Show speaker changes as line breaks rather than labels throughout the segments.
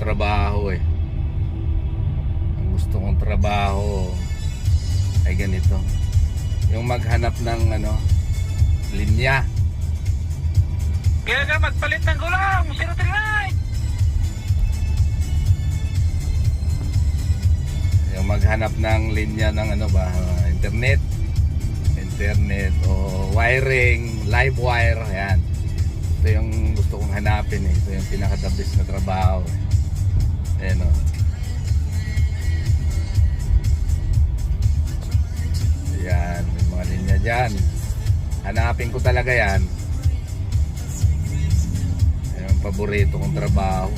trabaho eh. Ang gusto kong trabaho ay ganito. Yung maghanap ng ano, linya.
Kaya ka magpalit ng gulong, 039!
Yung maghanap ng linya ng ano ba, internet. Internet o wiring, live wire, yan. Ito yung gusto kong hanapin eh. Ito yung pinaka-the-best na trabaho. Eh. Ayan o. Yan, may mga linya dyan. Hanapin ko talaga yan. Yan ang paborito kong trabaho.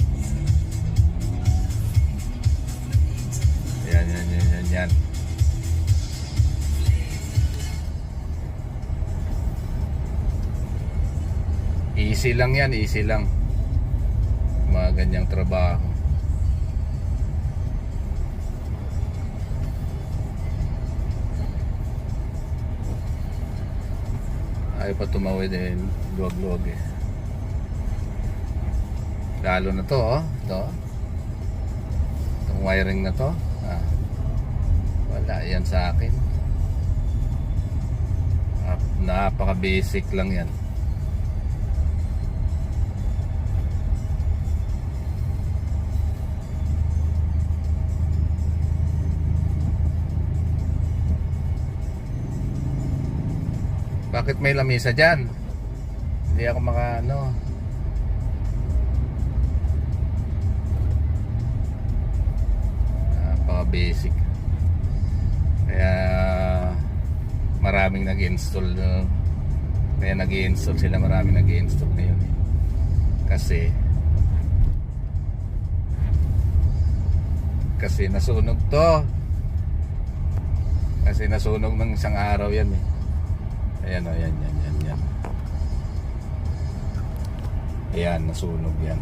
Yan, yan, yan, yan, yan. Easy lang yan, easy lang. Mga ganyang trabaho. Ayaw pa tumawid eh, luwag-luwag eh. Lalo na to, oh. Ito. Itong wiring na to. Ah. Wala yan sa akin. Nap- Napaka-basic lang yan. Bakit may lamisa dyan? Hindi ako maka ano. Napaka basic. Kaya maraming nag-install no? Kaya nag-install sila maraming nag-install ngayon eh. Kasi kasi nasunog to. Kasi nasunog ng isang araw yan eh. Ayan o, yan, yan, yan. Ayan, nasunog yan.